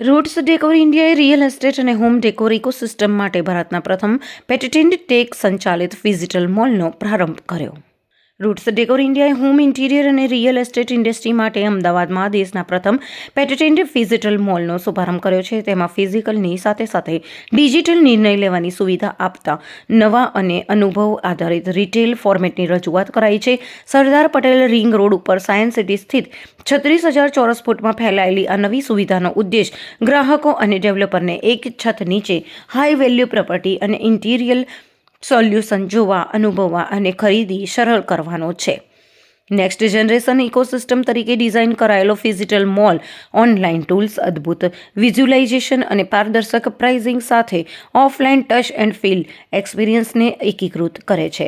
Roots decor ઇન્ડિયાએ real estate અને home decor ecosystem માટે ભારતના પ્રથમ પેટેન્ટ ટેક સંચાલિત ફિઝિટલ મોલનો પ્રારંભ કર્યો. રૂટ્સ ડેકોર ઇન્ડિયાએ હોમ ઇન્ટિરિયર અને રિયલ એસ્ટેટ ઇન્ડસ્ટ્રી માટે અમદાવાદમાં દેશના પ્રથમ પેટેન્ટ ફિઝિટલ મોલનો શુભારંભ કર્યો છે. તેમાં ફિઝિકલની સાથે સાથે ડિજિટલ નિર્ણય લેવાની સુવિધા આપતા નવા અને અનુભવ આધારિત રિટેલ ફોર્મેટની રજૂઆત કરાઈ છે. સરદાર પટેલ રિંગ રોડ ઉપર સાયન્સ સિટી સ્થિત છત્રીસ હજાર ચોરસ ફૂટમાં ફેલાયેલી આ નવી સુવિધાનો ઉદ્દેશ ગ્રાહકો અને ડેવલપરને એક છત નીચે હાઈ વેલ્યુ પ્રોપર્ટી અને ઇન્ટિરિયલ સોલ્યુશન જોવા, અનુભવવા અને ખરીદી સરળ કરવાનો છે. નેક્સ્ટ જનરેશન ઇકોસિસ્ટમ તરીકે ડિઝાઇન કરાયેલો ફિઝિટલ મોલ ઓનલાઈન ટૂલ્સ અદ્ભુત વિઝ્યુલાઇઝેશન અને પારદર્શક પ્રાઇઝિંગ સાથે ઓફલાઈન ટચ એન્ડ ફીલ એક્સપિરિયન્સને એકીકૃત કરે છે.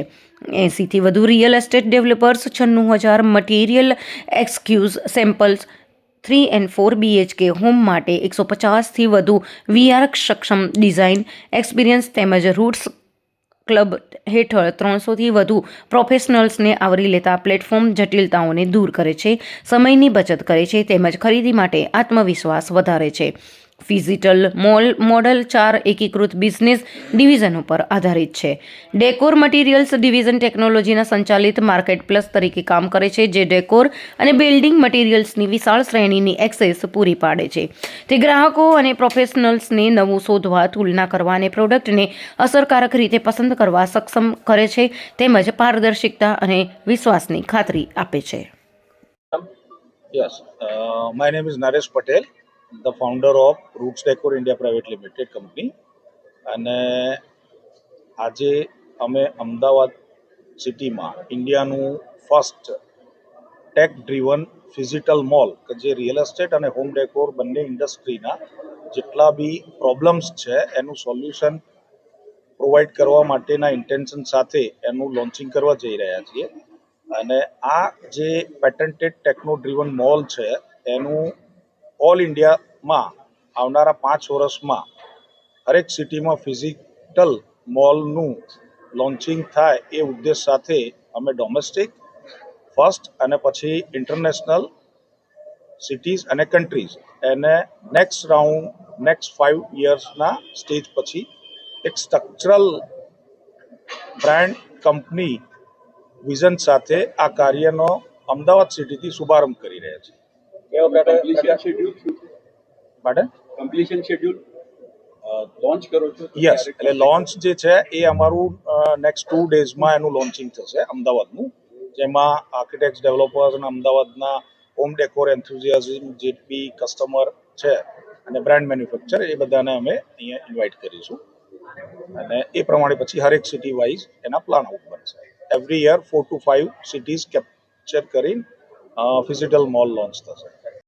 એંસીથી વધુ રિયલ એસ્ટેટ ડેવલપર્સ છન્નું હજાર material excuse samples three and four BHK home માટે એકસો પચાસથી વધુ વીઆર સક્ષમ ડિઝાઇન એક્સપિરિયન્સ તેમજ રૂટ્સ ક્લબ હેઠળ ત્રણસોથી વધુ પ્રોફેશનલ્સને આવરી લેતા પ્લેટફોર્મ જટિલતાઓને દૂર કરે છે, સમયની બચત કરે છે તેમજ ખરીદી માટે આત્મવિશ્વાસ વધારે છે. ફિઝિટલ મોલ, મોડલ ચાર એકીકૃત બિઝનેસ ડિવિઝનો પર આધારિત છે. ડેકોર મટીરિયલ્સ ડિવિઝન ટેકનોલોજીના સંચાલિત માર્કેટ પ્લસ તરીકે કામ કરે છે, જે ડેકોર અને બિલ્ડિંગ મટીરિયલ્સની વિશાળ શ્રેણીની એક્સેસ પૂરી પાડે છે. તે ગ્રાહકો અને પ્રોફેશનલ્સને નવું શોધવા, તુલના કરવા અને પ્રોડક્ટને અસરકારક રીતે પસંદ કરવા સક્ષમ કરે છે, તેમજ પારદર્શિકતા અને વિશ્વાસની ખાતરી આપે છે. Yes my name is Naresh Naresh Patel, founder of roots decor India private limited company. અને આજે અમે અમદાવાદ સિટીમાં ઇન્ડિયાનું first tech driven physital mall કે જે રિયલ એસ્ટેટ અને હોમ ડેકોર બંને ઇન્ડસ્ટ્રીના જેટલા બી પ્રોબ્લેમ્સ છે એનું સોલ્યુશન પ્રોવાઈડ કરવા માટેના ઇન્ટેન્શન સાથે એનું લોન્ચિંગ કરવા જઈ રહ્યા છીએ. અને આ જે પેટન્ટેડ ટેકનો ડ્રીવન મોલ છે એનું ઓલ ઇન્ડિયામાં આવનારા પાંચ વર્ષમાં હરેક સિટીમાં ફિઝિકલ મોલનું લોન્ચિંગ થાય એ ઉદ્દેશ સાથે અમે ડોમેસ્ટિક ફર્સ્ટ અને પછી ઇન્ટરનેશનલ સિટીઝ અને કન્ટ્રીઝ એને નેક્સ્ટ રાઉન્ડ નેક્સ્ટ ફાઇવ યર્સના સ્ટેજ પછી એક સ્ટ્રક્ચરલ બ્રાન્ડ કંપની વિઝન સાથે આ કાર્યનો અમદાવાદ સિટીથી શુભારંભ કરી રહ્યા છે. એ વખતે શેડ્યુલ શું કમ્પ્લીશન શેડ્યુલ લોન્ચ કરો છો યસ એટલે લોન્ચ જે છે એ અમારું નેક્સ્ટ ટુ ડેઝમાં એનું લોન્ચિંગ થશે અમદાવાદનું. જેમાં આર્કિટેક્ટ ડેવલપર્સ અને અમદાવાદના હોમ ડેકોર એન્થુઝિયાઝમ જે બી કસ્ટમર છે અને બ્રાન્ડ મેન્યુફેક્ચર એ બધાને અમે અહીંયા ઇન્વાઇટ કરીશું. અને એ પ્રમાણે પછી હરેક સિટી વાઇઝ એના પ્લાન આઉટ બનશે. Every year four to five cities capture કરીને ફિઝિટલ મોલ લોન્ચ થશે.